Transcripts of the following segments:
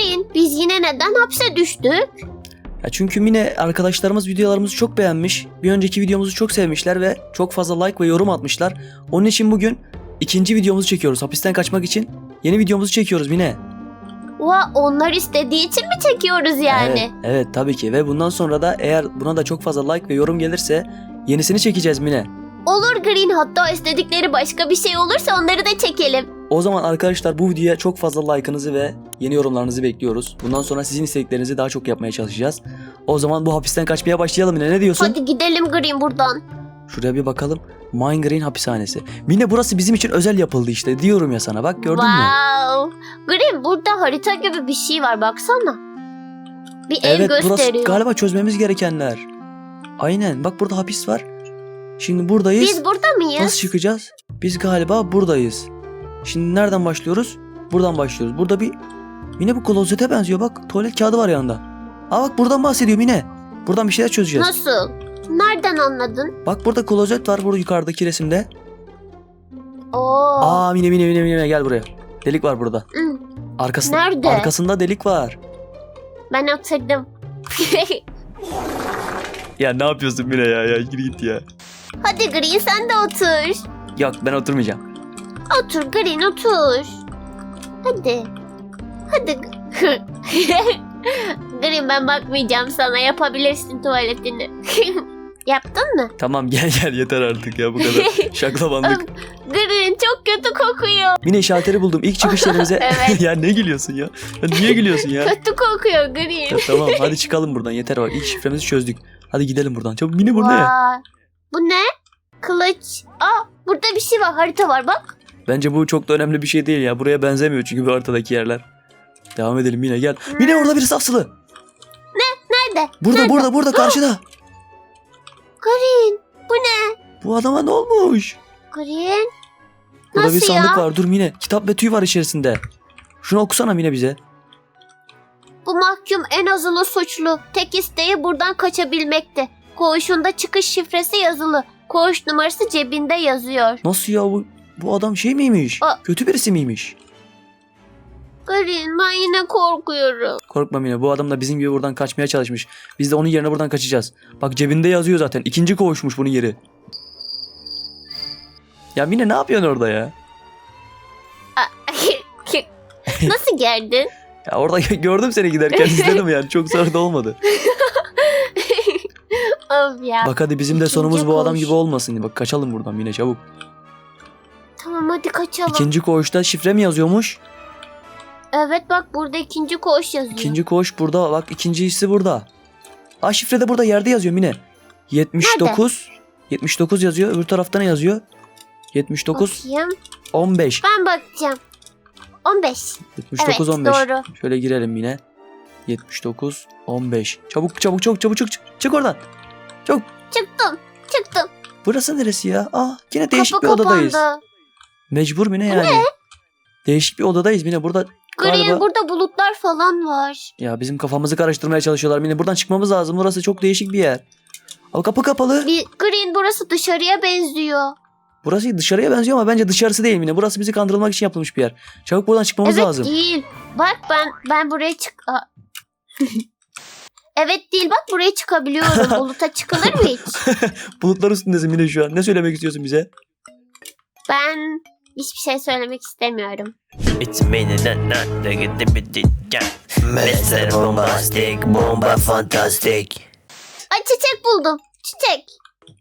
Green biz yine neden hapse düştük? Ya çünkü Mine arkadaşlarımız videolarımızı çok beğenmiş. Bir önceki videomuzu çok sevmişler ve çok fazla like ve yorum atmışlar. Onun için bugün ikinci videomuzu çekiyoruz. Hapisten kaçmak için yeni videomuzu çekiyoruz Mine. Va onlar istediği için mi çekiyoruz yani? Evet, evet tabii ki ve bundan sonra da eğer buna da çok fazla like ve yorum gelirse yenisini çekeceğiz Mine. Olur Green hatta istedikleri başka bir şey olursa onları da çekelim. O zaman arkadaşlar bu videoya çok fazla like'ınızı ve yeni yorumlarınızı bekliyoruz. Bundan sonra sizin istediklerinizi daha çok yapmaya çalışacağız. O zaman bu hapisten kaçmaya başlayalım Mine ne diyorsun? Hadi gidelim Green buradan. Şuraya bir bakalım. Mine Green hapishanesi. Mine burası bizim için özel yapıldı işte diyorum ya sana bak gördün mü? wow. Green burada harita gibi bir şey var baksana. Bir ev Evet burası gösteriyor. galiba çözmemiz gerekenler. Aynen bak burada hapis var. Şimdi buradayız. Biz burada mıyız? Nasıl çıkacağız? Biz galiba buradayız. Şimdi nereden başlıyoruz? Buradan başlıyoruz. Burada bir Mine bu klozete benziyor bak. Tuvalet kağıdı var yanında. Aa bak buradan bahsediyor Mine. Buradan bir şeyler çözeceğiz. Nasıl? Nereden anladın? Bak burada klozet var burada yukarıdaki resimde. Oo. Aa Mine Mine Mine Mine gel buraya. Delik var burada. Hı, Arkasında, Nerede? Arkasında delik var. ben oturdum. Ya ne yapıyorsun Mine ya? Ya gir git ya. Hadi Green sen de otur. Yok ben oturmayacağım. Otur Green otur. Hadi. Hadi. Green ben bakmayacağım sana yapabilirsin tuvaletini. Yaptın mı? Tamam gel gel yeter artık ya bu kadar. Şaklabandık. Green çok kötü kokuyor. Mine şalteri buldum. İlk çıkış yerimize. Evet. ya ne gülüyorsun ya? ya niye gülüyorsun ya? Kötü kokuyor Ya Green. tamam hadi çıkalım buradan yeter bak ilk şifremizi çözdük. Hadi gidelim buradan. Çabuk Mine bu ne? Bu ne? Kılıç. Aa burada bir şey var harita var bak. Bence bu çok da önemli bir şey değil ya. Buraya benzemiyor çünkü bu haritadaki yerler. Devam edelim Mine gel. Mine orada birisi asılı. Nerede? Burada Nerede? burada burada karşıda. Green. Bu ne? Bu adama ne olmuş? Green. Burada bir Nasıl sandık ya? var. Dur Mine. Kitap ve tüy var içerisinde. Şunu okusana Mine bize. Bu mahkum en azılı suçlu. Tek isteği buradan kaçabilmekti. Koğuşunda çıkış şifresi yazılı. Koğuş numarası cebinde yazıyor. Nasıl ya bu? Bu adam şey miymiş? Aa. Kötü birisi miymiş? Green ben yine korkuyorum. Korkma Mine bu adam da bizim gibi buradan kaçmaya çalışmış. Biz de onun yerine buradan kaçacağız. Bak cebinde yazıyor zaten. İkinci koğuşmuş bunun yeri. Ya Mine ne yapıyorsun orada ya? Nasıl geldin? Ya orada gördüm seni giderken izledim yani. Çok zor da olmadı. of ya. Bak hadi bizim de İkinci sonumuz bu adam koğuş. gibi olmasın. Bak kaçalım buradan Mine çabuk. Tamam hadi kaçalım. İkinci koğuşta şifre mi yazıyormuş? Evet bak burada ikinci koğuş yazıyor. İkinci koğuş burada. Bak ikincisi burada. Aa şifre de burada yerde yazıyor Mine. 79. 79 yazıyor. Öbür tarafta ne yazıyor? 79 Bakayım. 15. Ben bakacağım. 15. 79 evet 15. doğru. Şöyle girelim yine. 79 15. Çabuk çabuk çabuk çabuk çık çık. Çık oradan. Çıktım. Çıktım. Burası neresi ya? Aa yine değişik Kapı bir odadayız. Mecbur Mine yani. Değişik bir odadayız Mine. Burada Green Galiba- burada bulutlar falan var. ya bizim kafamızı karıştırmaya çalışıyorlar Mine. Buradan çıkmamız lazım. Burası çok değişik bir yer. Ama kapı kapalı. Bir Green burası dışarıya benziyor. Burası dışarıya benziyor ama bence dışarısı değil Mine. Burası bizi kandırılmak için yapılmış bir yer. Çabuk buradan çıkmamız evet lazım. değil. Bak ben ben buraya çık. Evet değil bak buraya çıkabiliyorum. Buluta çıkılır mı hiç? Bulutlar üstündesin Mine şu an. Ne söylemek istiyorsun bize? Ben hiçbir şey söylemek istemiyorum. It's me na. Mr. Bombastic, bomba fantastic. Ay çiçek buldum. Çiçek.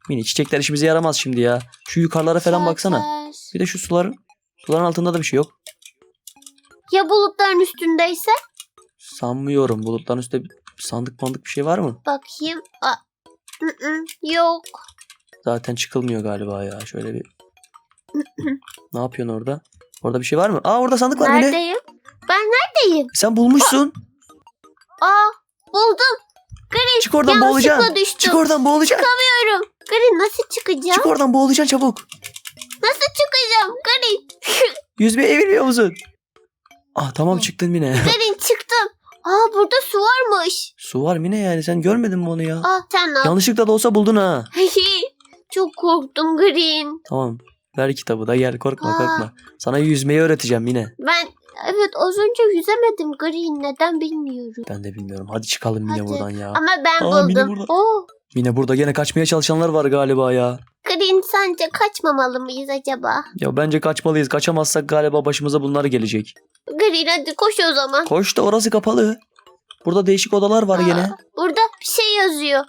Mine çiçekler işimize yaramaz şimdi ya. Şu yukarılara falan baksana. Bir de şu suların suların altında da bir şey yok. Ya bulutların üstündeyse? Sanmıyorum. Bulutların üstte bir sandık mandık bir şey var mı? Bakayım. Aa. ı-ı, Yok. Zaten çıkılmıyor galiba ya. Şöyle bir. Ne yapıyorsun orada? Orada bir şey var mı? Aa orada sandık var Mine. Neredeyim? Ben neredeyim? Sen bulmuşsun. Aa buldum. Green Çık oradan boğulacaksın. düştüm. Çık oradan boğulacaksın. Çıkamıyorum. Green nasıl çıkacağım? Çık oradan boğulacaksın çabuk. Nasıl çıkacağım? Green. Yüzmeye eğilmiyor musun? Ah tamam çıktın Mine. Green çıktım. Aa burada su varmış. Su var Mine yani sen görmedin mi onu ya? Aa sen ne Yanlışlıkla da olsa buldun ha. Çok korktum Green. Tamam. Ver kitabı da gel korkma Aa. korkma. Sana yüzmeyi öğreteceğim Mine. Ben Evet az önce yüzemedim Green neden bilmiyorum. Ben de bilmiyorum. Hadi çıkalım Mine Hadi. buradan ya. Ama ben Aa, Mine buldum. burada. Oo, Mine burada gene kaçmaya çalışanlar var galiba ya. Green sence kaçmamalı mıyız acaba? Ya bence kaçmalıyız. Kaçamazsak galiba başımıza bunlar gelecek. Green hadi koş o zaman. Koş da orası kapalı. Burada değişik odalar var Aa, gene. Burada bir şey yazıyor.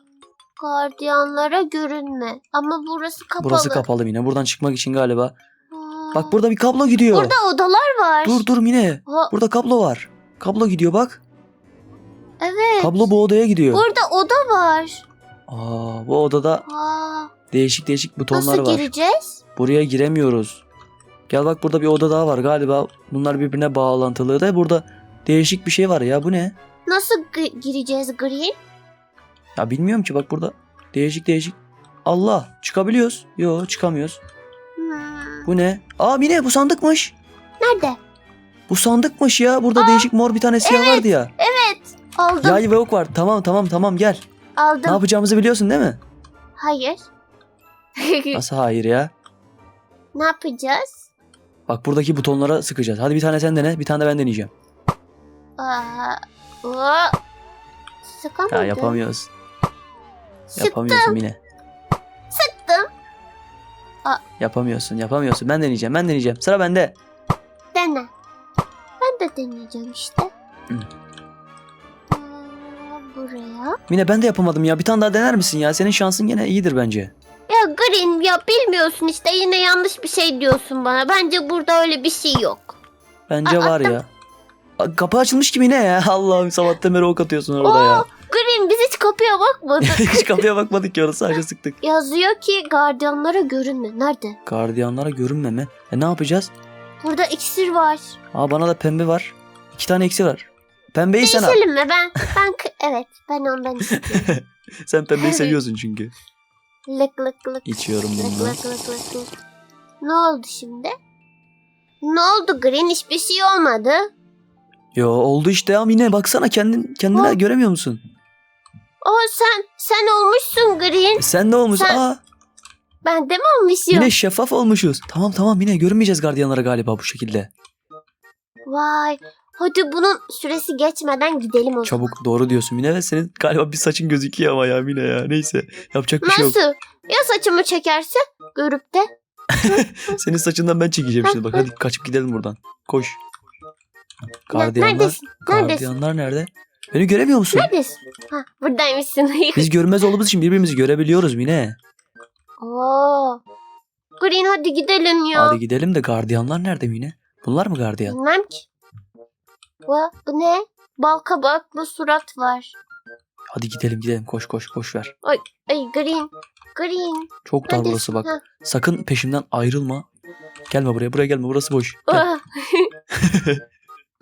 Gardiyanlara görünme. Ama burası kapalı. Burası kapalı Mine. Buradan çıkmak için galiba. Aa, Bak burada bir kablo gidiyor. Burada odalar var. Dur dur Mine. Ha, Burada kablo var. Kablo gidiyor bak. evet. Kablo bu odaya gidiyor. Burada oda var. Aa, bu odada Aa, değişik değişik butonlar nasıl var. gireceğiz? Buraya giremiyoruz. Gel bak burada bir oda daha var galiba. Bunlar birbirine bağlantılı da burada değişik bir şey var ya. Bu ne? Nasıl gi- gireceğiz Green? Ya bilmiyorum ki bak burada değişik değişik. Allah çıkabiliyoruz. Yo çıkamıyoruz. Hmm, Bu ne? Aa Mine bu sandıkmış. Nerede? Bu sandıkmış ya. Burada değişik mor bir tane siyah vardı ya. Aldım. Yay ve ok var. Tamam tamam tamam gel. Ne aldım. yapacağımızı biliyorsun değil mi? Hayır. Nasıl hayır ya? ne yapacağız? Bak buradaki butonlara sıkacağız. Hadi bir tane sen dene, bir tane de ben deneyeceğim. Aa, o. Sıkamadım. Ya yapamıyoruz. Sıktım. Yapamıyorsun yine. Sıktım. Yapamıyorsun, yapamıyorsun. Ben deneyeceğim, ben deneyeceğim. Sıra bende. Dene. Ben de deneyeceğim işte. Hı. Aa, buraya. Mine ben de yapamadım ya. Bir tane daha dener misin ya? Senin şansın gene iyidir bence. Ya Green ya bilmiyorsun işte yine yanlış bir şey diyorsun bana. Bence burada öyle bir şey yok. Bence Aa, var ya. Aa, Kapı açılmış gibi ne ya? Allah'ım sabahtan beri ok atıyorsun orada Oo, ya. Green biz hiç kapıya bakmadık. Hiç kapıya bakmadık ki orası sadece sıktık. Yazıyor ki gardiyanlara görünme. Nerede? Gardiyanlara görünme mi? E ne yapacağız? Burada iksir var. Aa bana da pembe var. İki tane eksi var. Pembeyi sen al. Değişelim mi? Ben, ben evet ben ondan istiyorum. Sen pembeyi seviyorsun çünkü. lık lık lık. İçiyorum bunu. lık lık lık lık. Ne oldu şimdi? Ne oldu Green? Hiçbir şey olmadı. Yo oldu işte ya Mine baksana kendin kendine göremiyor musun? O sen sen olmuşsun Green. Sen ne olmuş? Sen- Aa Ben de mi olmuşum? Mine şeffaf olmuşuz. Tamam tamam Mine görünmeyeceğiz gardiyanlara galiba bu şekilde. Vay. Hadi bunun süresi geçmeden gidelim o zaman. Çabuk doğru diyorsun Mine ve senin galiba bir saçın gözüküyor ama ya Mine ya. Neyse yapacak bir şey yok. Nasıl? Ya saçımı çekerse görüp de Senin saçından ben çekeceğim şimdi bak hadi kaçıp gidelim buradan. Koş. Gardiyanlar, Neredesin? Neredesin? gardiyanlar nerede? Beni göremiyor musun? Neredesin? Ha, buradaymışsın. Biz görmez olduğumuz için birbirimizi görebiliyoruz Mine. Oo. Green hadi gidelim ya. Hadi gidelim de gardiyanlar nerede Mine? Bunlar mı gardiyan? Bilmem ki. Bu, bu ne? Bal kabaklı surat var. Hadi gidelim gidelim koş koş boş ver. Ay Green. Green. Çok dar Neredesin? burası bak. Ha. Sakın peşimden ayrılma. Gelme buraya buraya gelme burası boş. Gel. Ah.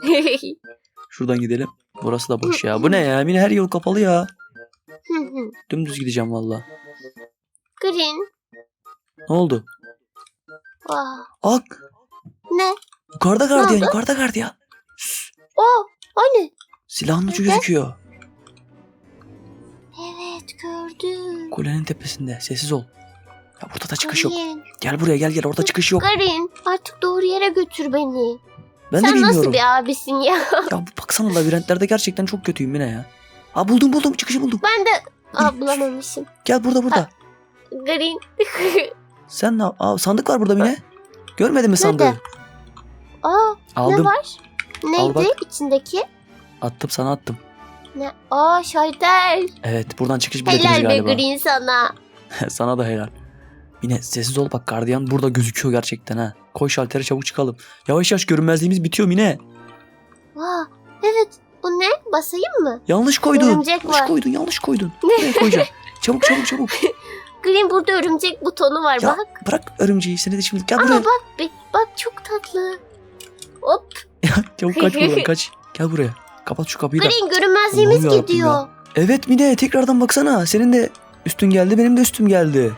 Şuradan gidelim. Burası da boş ya. Bu ne ya? Mine her yol kapalı ya. Dümdüz gideceğim valla. Green. Ne oldu? Vah. Ak! Ne? Yukarıda gardiyan, yukarıda gardiyan. O. Hani? silahın ucu gözüküyor. Evet gördüm. Kulenin tepesinde. Sessiz ol. Ya burada da çıkış yok. Green. Gel buraya gel gel. Orada çıkış yok. Green. Artık doğru yere götür beni. Ben de Sen bilmiyorum. nasıl bir abisin ya? Ya bu baksana labirentlerde gerçekten çok kötüyüm Mine ya. Ha buldum buldum çıkışı buldum. Ben de Aa, bulamamışım. Gel burada burada. Green. Sen ne? Aa, sandık var burada Mine. Görmedin mi sandığı? Nerede? Aa Aldım. ne var? Neydi bak. içindeki? Attım sana attım. Ne? Aa şalter. Evet buradan çıkış biletimiz Helal be galiba. Green sana. Sana da helal. Yine sessiz ol bak gardiyan burada gözüküyor gerçekten ha. Koy şaltere çabuk çıkalım. Yavaş yavaş görünmezliğimiz bitiyor Mine. Vaa evet. Bu ne? Basayım mı? Yanlış koydun. Örümcek yanlış var. koydun yanlış koydun. Nereye koyacaksın? çabuk çabuk çabuk. Green burada örümcek butonu var Ya bak. bırak örümceği seni de şimdi gel Ama buraya. bak bir, bak çok tatlı. Hop. Çabuk kaç buradan kaç. Gel buraya. Kapat şu kapıyı da. Green görünmezliğimiz Allah'ım yarabbim gidiyor. Evet Mine tekrardan baksana. Senin de üstün geldi benim de üstüm geldi.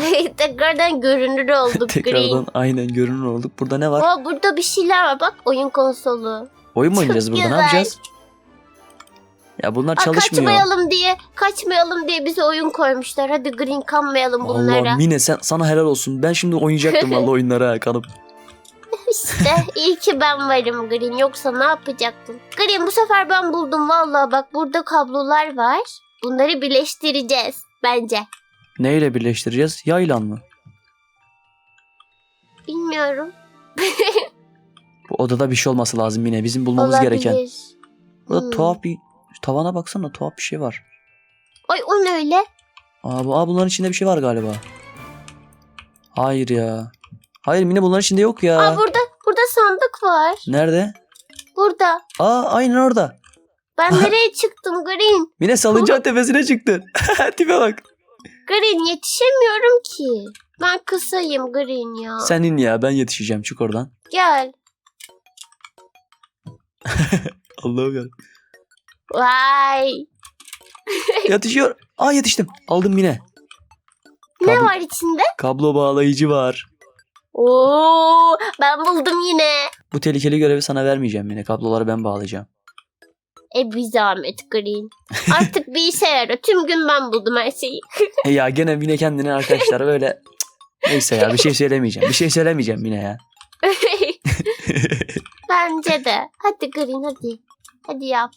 Tekrardan görünür olduk tekrardan Green. aynen görünür olduk. Burada ne var? Aa, burada bir şeyler var bak oyun konsolu. Oyun mu oynayacağız burada? Ne güzel. yapacağız? Ya bunlar Aa, çalışmıyor. kaçmayalım diye kaçmayalım diye bize oyun koymuşlar. Hadi Green kanmayalım bunlara. Allah Mine sen, sana helal olsun. Ben şimdi oynayacaktım vallahi oyunlara kanıp. İşte iyi ki ben varım Green. Yoksa ne yapacaktın? Green bu sefer ben buldum vallahi bak burada kablolar var. Bunları birleştireceğiz bence. Neyle birleştireceğiz? Yayla mı? Bilmiyorum. Bu odada bir şey olması lazım yine. Bizim bulmamız Olabilir. gereken. Burada Hmm. tuhaf bir tavana baksana tuhaf bir şey var. Ay o ne öyle? Aa, bu, aa bunların içinde bir şey var galiba. Hayır ya. Hayır Mine bunların içinde yok ya. Aa burada burada sandık var. Nerede? Burada. Aa aynen orada. Ben nereye çıktım Green? Mine salıncağın tepesine çıktın. Tipe bak. Green yetişemiyorum ki. Ben kısayım Green ya. Senin ya ben yetişeceğim çık oradan. Gel. Allah'ım ya. Vay. Yetişiyor. Aa yetiştim. Aldım Mine. Ne Kablo- var içinde? Kablo bağlayıcı var. Oo, ben buldum yine. Bu tehlikeli görevi sana vermeyeceğim Mine. Kabloları ben bağlayacağım. E bir zahmet Green. Artık bir işe yarar. Tüm gün ben buldum her şeyi. E ya gene Mine kendini arkadaşlar böyle Neyse ya bir şey söylemeyeceğim. Bir şey söylemeyeceğim Mine ya. Bence de. Hadi Green hadi. Hadi yap.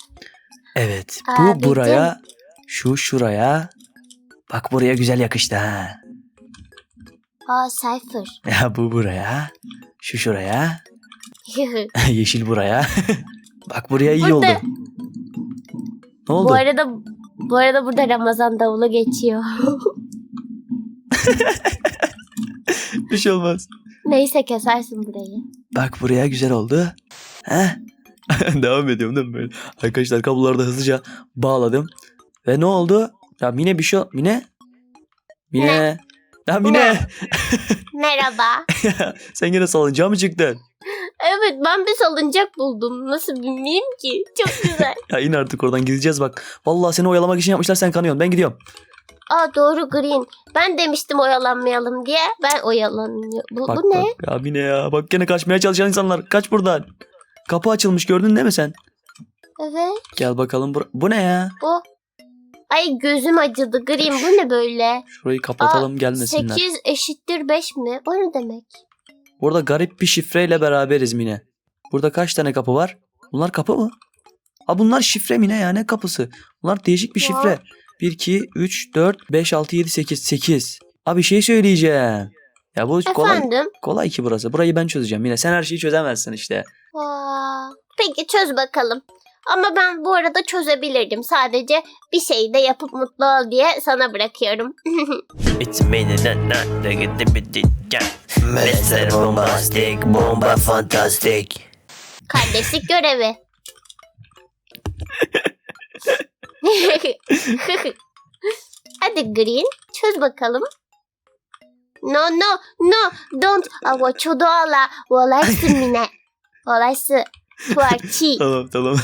Evet. Bu bildim. buraya, şu şuraya. Bak buraya güzel yakıştı ha. Aa Cypher. Ya bu buraya, şu şuraya, yeşil buraya. Bak buraya iyi Burada. oldu. Ne oldu? bu arada bu arada burada Ramazan davulu geçiyor. Bir şey olmaz. Neyse kesersin burayı. Bak buraya güzel oldu. Heh. Devam ediyorum değil mi böyle? Arkadaşlar kabloları da hızlıca bağladım. Ve ne oldu? Ya Mine bir şey... Mine? Mine? Ya Mine! Merhaba. Sen yine salıncağa mı çıktın? Evet ben bir salıncak buldum. Nasıl bilmeyeyim ki? Çok güzel. Ya in artık oradan gideceğiz bak. Vallahi seni oyalamak için yapmışlar sen kanıyorsun. Ben gidiyorum. Aa doğru Green. Ben demiştim oyalanmayalım diye. Ben oyalanıyorum. Bu, Bak bu ne? bak. Ya Mine ya. Bak gene kaçmaya çalışan insanlar. Kaç buradan. Kapı açılmış gördün değil mi sen? Evet Gel bakalım. bur- Bu ne ya? bu. Ay gözüm acıdı Green. Bu ne böyle? Şurayı kapatalım gelmesinler. 8 eşittir 5 mi? O ne demek? Burada garip bir şifreyle beraberiz Mine. Burada kaç tane kapı var? Bunlar kapı mı? Ha bunlar şifre Mine ya ne kapısı? Bunlar değişik bir Ya. şifre. 1, 2, 3, 4, 5, 6, 7, 8, 8. Abi bir şey söyleyeceğim. Ya bu kolay, Efendim? kolay ki burası. Burayı ben çözeceğim Mine. Sen her şeyi çözemezsin işte. Aa, peki çöz bakalım. Ama ben bu arada çözebilirdim. Sadece bir şeyi de yapıp mutlu ol diye sana bırakıyorum. It's me na na da gitti bitti gel. Mr. Bombastic bomba fantastic. Kardeşlik görevi. Hadi Green çöz bakalım. No no no don't. Ava çodoğala. Olaysı mine. Olaysı. Tuarçi. Tamam tamam.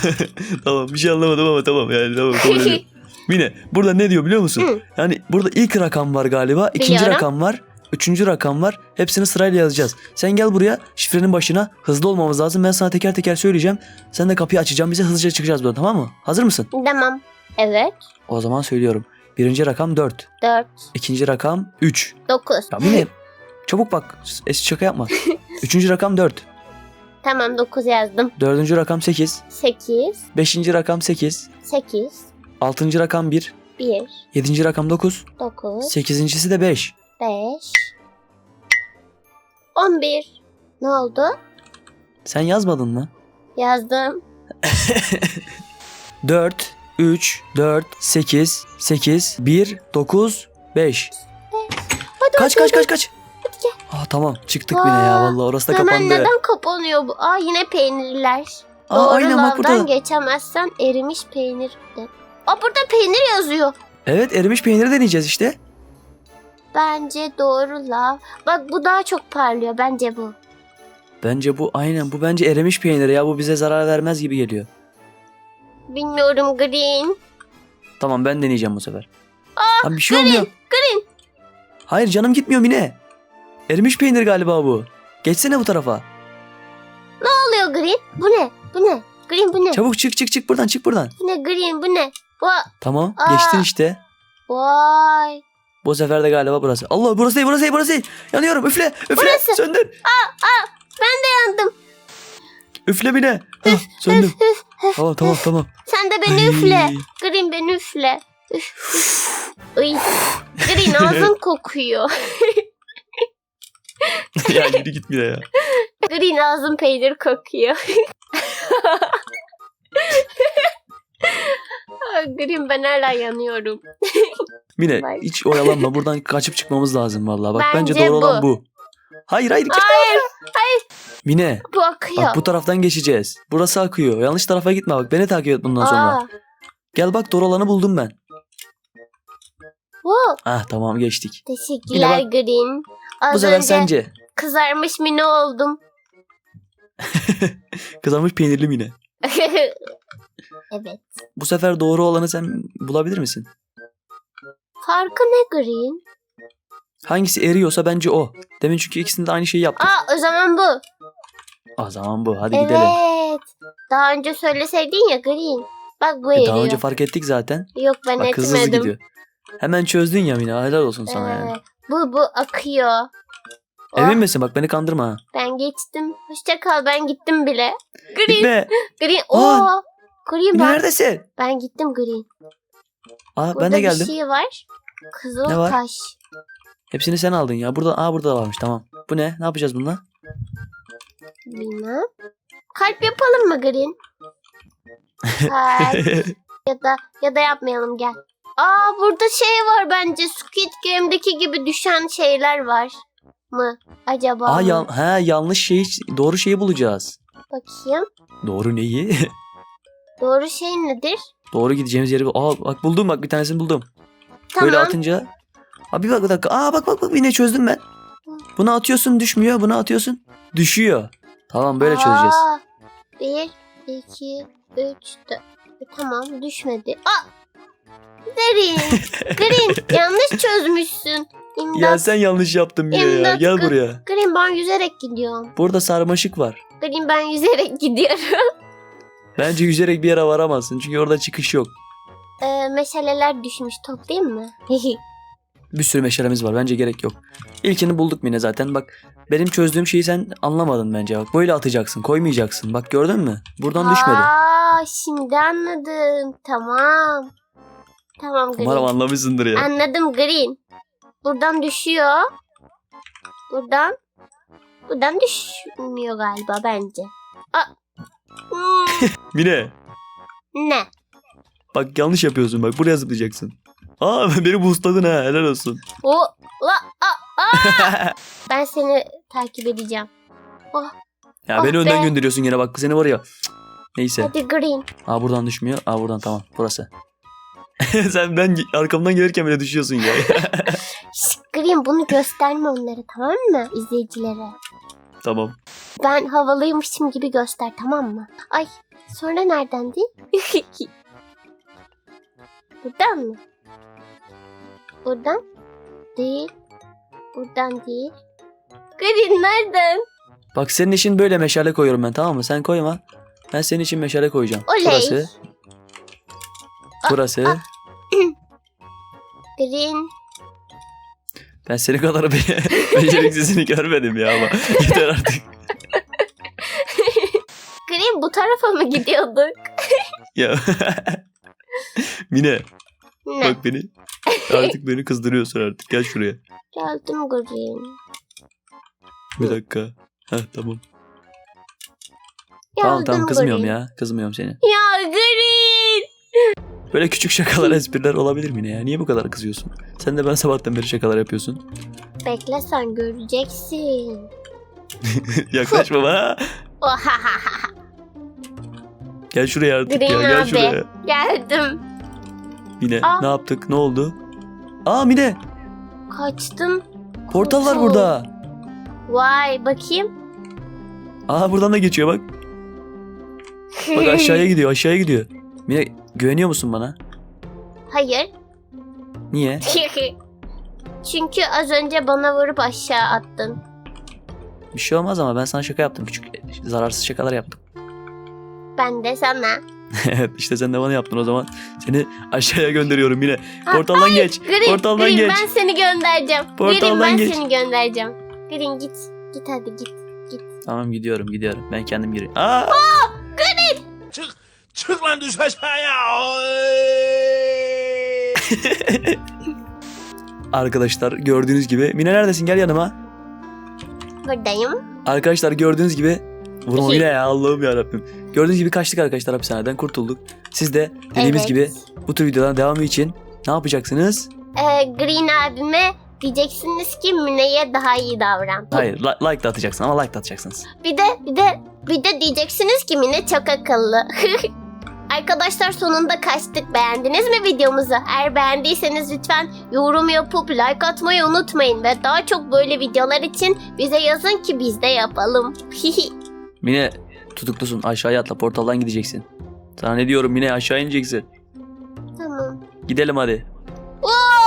tamam bir şey anlamadım ama tamam yani tamam kabul ediyorum. Mine burada ne diyor biliyor musun? Hı. Yani burada ilk rakam var galiba. ikinci Biliyorum. rakam var. Üçüncü rakam var. Hepsini sırayla yazacağız. Sen gel buraya şifrenin başına. Hızlı olmamız lazım. Ben sana teker teker söyleyeceğim. Sen de kapıyı açacağım. Bize hızlıca çıkacağız buradan tamam mı? Hazır mısın? tamam. Evet. O zaman söylüyorum. Birinci rakam 4. 4, İkinci rakam 3. 9. Ya Mine çabuk bak. Es şaka yapma. Üçüncü rakam 4. Tamam 9 yazdım. Dördüncü rakam 8. 8, Beşinci rakam 8. 8, Altıncı rakam 1. 1, Yedinci rakam 9. 9, Sekizincisi de 5. 5, 11. Ne oldu? Sen yazmadın mı? Yazdım. 4, 3, 4, 8, 8, 1, 9, 5. Hadi Kaç kaç kaç kaç. Aa tamam çıktık bile ya Aa, vallahi orası da Hemen kapandı. neden kapanıyor bu? Aa yine peynirler. Aa Doğru aynen bak lavdan burada. geçemezsen erimiş peynir. de. Aa burada peynir yazıyor. Evet erimiş peyniri deneyeceğiz işte. Bence doğru lav. Bak bu daha çok parlıyor. Bence bu. Bence bu aynen bu bence erimiş peynir ya bu bize zarar vermez gibi geliyor. Bilmiyorum Green. Tamam ben deneyeceğim bu sefer. Aa, Lan bir şey green, olmuyor. green. Hayır canım gitmiyor Mine. Erimiş peynir galiba bu. Geçsene bu tarafa. Ne oluyor Green? Bu ne? Bu ne? Green bu ne? Çabuk çık çık çık buradan çık buradan. Bu ne Green bu ne? Va Tamam Aa. geçtin işte. Vay. Bu sefer de galiba burası. Allah burası değil burası değil burası değil. Yanıyorum üfle üfle Burası. söndür. yandım. Üfle Mine. Hah, söndüm. Tamam tamam tamam. Sen de beni Ay. üfle. Green beni üfle. Üf, üf. Iy. Green ağzın kokuyor. ya yürü git Mine ya. Green ağzın peynir kokuyor. Ay, Green ben hala yanıyorum. Mine Bak. hiç oyalanma. Buradan kaçıp çıkmamız lazım vallahi. Bak bence, Bence doğru olan bu. bu. Hayır hayır. gitme. Hayır Mine bu akıyor. bak bu taraftan geçeceğiz. Burası akıyor. Yanlış tarafa gitme bak. Beni takip et bundan sonra. Aa, Gel bak doğru olanı buldum ben. bu. Ah tamam geçtik. Teşekkürler Yine Green. Az bu sefer önce sence. kızarmış mini oldum. Kızarmış peynirli Mine. evet. Bu sefer doğru olanı sen bulabilir misin? Farkı ne Green? Hangisi eriyorsa bence o. Demin çünkü ikisinde de aynı şeyi yaptık. Aa o zaman bu. O zaman bu. Hadi evet. gidelim. Daha önce söyleseydin ya Green. Bak bu E, eriyor. daha önce fark ettik zaten. Yok ben Bak hızlı hızlı etmedim. gidiyor. Hemen çözdün ya Mine. Helal olsun sana yani. Ee, bu bu akıyor. Oh, Emin misin? Bak beni kandırma ha. Ben geçtim. Hoşça kal ben gittim bile. Green. Gitme. Green. Oo. Green bak. neredesin? Ben gittim Green. Aa Burada ben de geldim. bir şey var. Kızıl Ne var? taş. Hepsini sen aldın ya. Burada aa burada da varmış tamam. Bu ne? Ne yapacağız bununla? Bilmem. Kalp yapalım mı Green? Kalp. ya da ya da yapmayalım gel. Aa burada şey var bence Squid Game'deki gibi düşen şeyler var mı acaba? aa mı? yan, ha, yanlış şeyi doğru şeyi bulacağız. Bakayım. Doğru neyi? Doğru şey nedir? doğru gideceğimiz yeri. Aa bak buldum bak bir tanesini buldum. Tamam. Böyle atınca. Aa bir bak bir dakika. Aa bak bak bak yine çözdüm ben. Bunu atıyorsun düşmüyor. Bunu atıyorsun düşüyor. Tamam böyle çözeceğiz. Aa, Bir, iki, üç, dört. E, Tamam düşmedi. Aa! Green. Green yanlış çözmüşsün. İmdat. Ya sen yanlış yaptın ya. ya. Gel buraya. Green ben yüzerek gidiyorum. Burada sarmaşık var. Green ben yüzerek gidiyorum. Bence yüzerek bir yere varamazsın. Çünkü orada çıkış yok. Ee, meşaleler düşmüş toplayayım mı? Bir sürü meşalemiz var. Bence gerek yok. İlkini bulduk yine zaten. Bak benim çözdüğüm şeyi sen anlamadın bence. Bak böyle atacaksın. Koymayacaksın. Bak gördün mü? Buradan düşmedi. Aa, şimdi anladım. Tamam. Tamam Green. Umarım anlamışsındır ya. Anladım Green. Buradan düşüyor. Buradan. Buradan düşmüyor galiba bence. Aa. Hmm, Mine. ne? Bak yanlış yapıyorsun. Bak buraya zıplayacaksın. Aa beni boostladın ha. Helal olsun. O la a a. Ben seni takip edeceğim. Ya Oh beni önden be. gönderiyorsun yine bak seni var ya. Cık. Neyse. Hadi Green. Aa buradan düşmüyor. Aa buradan tamam. Burası. Sen ben arkamdan gelirken bile düşüyorsun ya. Green bunu gösterme onlara tamam mı izleyicilere? tamam. Ben havalıymışım gibi göster tamam mı? Ay sonra neredendi? Buradan mı? Buradan? Değil. Buradan değil. Green nereden? Bak senin için böyle meşale koyuyorum ben tamam mı? Sen koyma. Ben senin için meşale koyacağım. Oley. Burası. Burası. Green. Ben seni kadar be beceriksizini görmedim ya ama. Yeter artık. Green bu tarafa mı gidiyorduk? Ya. Mine Ne? bak beni. Artık beni kızdırıyorsun artık. Gel şuraya. Geldim Green. Bir dakika. Heh tamam. Geldim Tamam tamam kızmıyorum Green. ya. Kızmıyorum seni. Ya Green. Böyle küçük şakalar espriler olabilir mi ne ya? Niye bu kadar kızıyorsun? Sen de ben sabahtan beri şakalar yapıyorsun. Bekle sen göreceksin. Yaklaşma bana. Ohahaha. Gel şuraya artık Green ya. Gel abi. şuraya. Geldim. Mine Aa. ne yaptık? Ne oldu? Aa Mine Kaçtım. portal var burada. Vay bakayım. Aa buradan da geçiyor bak. Bak aşağıya gidiyor aşağıya gidiyor. Mine güveniyor musun bana? Hayır. Niye? Çünkü az önce bana vurup aşağı attın. Bir şey olmaz ama ben sana şaka yaptım. Küçük zararsız şakalar yaptım. Ben de sana. Evet işte sen de bana yaptın o zaman. Seni aşağıya gönderiyorum yine. Ha, Portaldan geç. Green, Portaldan Green geç. ben seni göndereceğim. Green Portaldan ben geç. seni göndereceğim. Green git. Git hadi git. Git. Tamam gidiyorum gidiyorum. Ben kendim gireyim. Aa! Çık, çık lan düş aşağıya. Arkadaşlar gördüğünüz gibi. Mine neredesin gel yanıma. Buradayım. Arkadaşlar gördüğünüz gibi. Vurma Mine ya Allah'ım yarabbim. Gördüğünüz gibi kaçtık arkadaşlar hapishaneden kurtulduk. Siz de dediğimiz Evet. gibi bu tür videoların devamı için ne yapacaksınız? Ee, Green abime diyeceksiniz ki Mine'ye daha iyi davran. Hayır li- like da atacaksın ama like da atacaksınız. Bir de bir de bir de diyeceksiniz ki Mine çok akıllı. Arkadaşlar sonunda kaçtık. Beğendiniz mi videomuzu? Eğer beğendiyseniz lütfen yorum yapıp like atmayı unutmayın. Ve daha çok böyle videolar için bize yazın ki biz de yapalım. Mine tutuklusun aşağıya atla portaldan gideceksin. Sana ne diyorum Mine aşağı ineceksin. Tamam. Gidelim hadi. Oo!